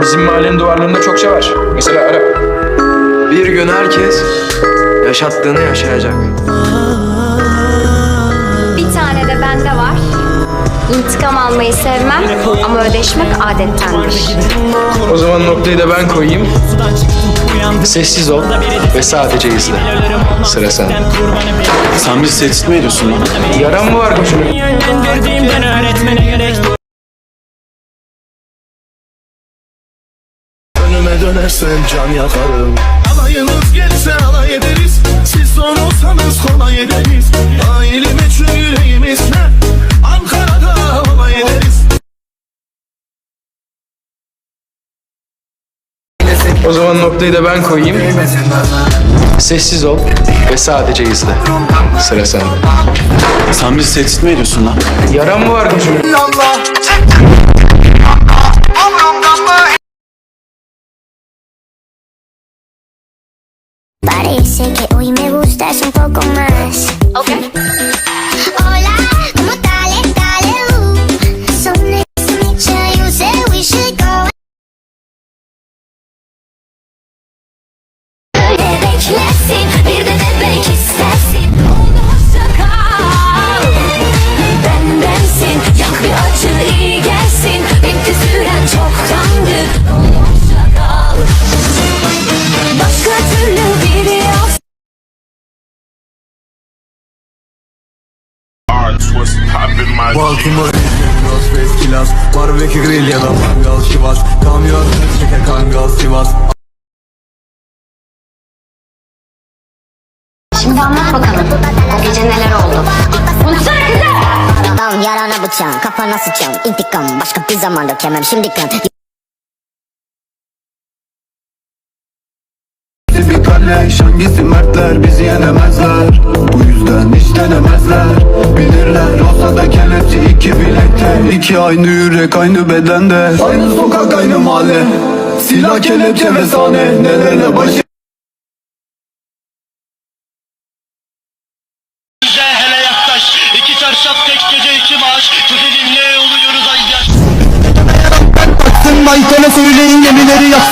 Bizim mahallenin duvarlarında çokça var. Mesela Arap. Bir gün herkes yaşattığını yaşayacak. Bir tane de bende var. İntikam almayı sevmem ama ödeşmek adettendir. O zaman noktayı da ben koyayım. Sessiz ol ve sadece izle. Sıra sende. Sen bizi tehdit mi ediyorsun lan? Yaran mı var koçum? Yönlendirdiğimden öğretmene gerek Dönersen can yakarım Alayınız gelse alay ederiz Siz son olsanız kolay ederiz Dahili meçhul yüreğimizle Ankara'da olay ederiz O zaman noktayı da ben koyayım. Sessiz ol ve sadece izle. Sıra sende. Sen bizi tehdit mi ediyorsun lan? Yaran mı var koçum? Parece que hoy me gustas un poco más. Okay. Hola, ¿cómo tal? Dale. So nice to meet you. You said we should go. Böyle beklersin, bir de bebek istersin. Oldu kal. Bendensin, yak bir acı iyi Baltimore, Ghostface Kilas Barbekü grill ya da mangal şivas Kamyon çeker kangal Sivas. Şimdi anlat bakalım. O gece neler oldu? Konuşsana kızım. Dam yarana bıçağın kafana sıçan intikam. Başka bir zaman dökemem şimdi kan. Bir kalleş hangisi mertler? Bizi yenemezler iki aynı yürek aynı bedende. Aynı sokak aynı mahalle. Silah kelepçe ve sahne. Nelerle başı Bize hele yaklaş. İki çarşaf tek gece iki maaş. Tut elimle oluyoruz ay yaş Baksın Maytene söyleyin gemileri yaksın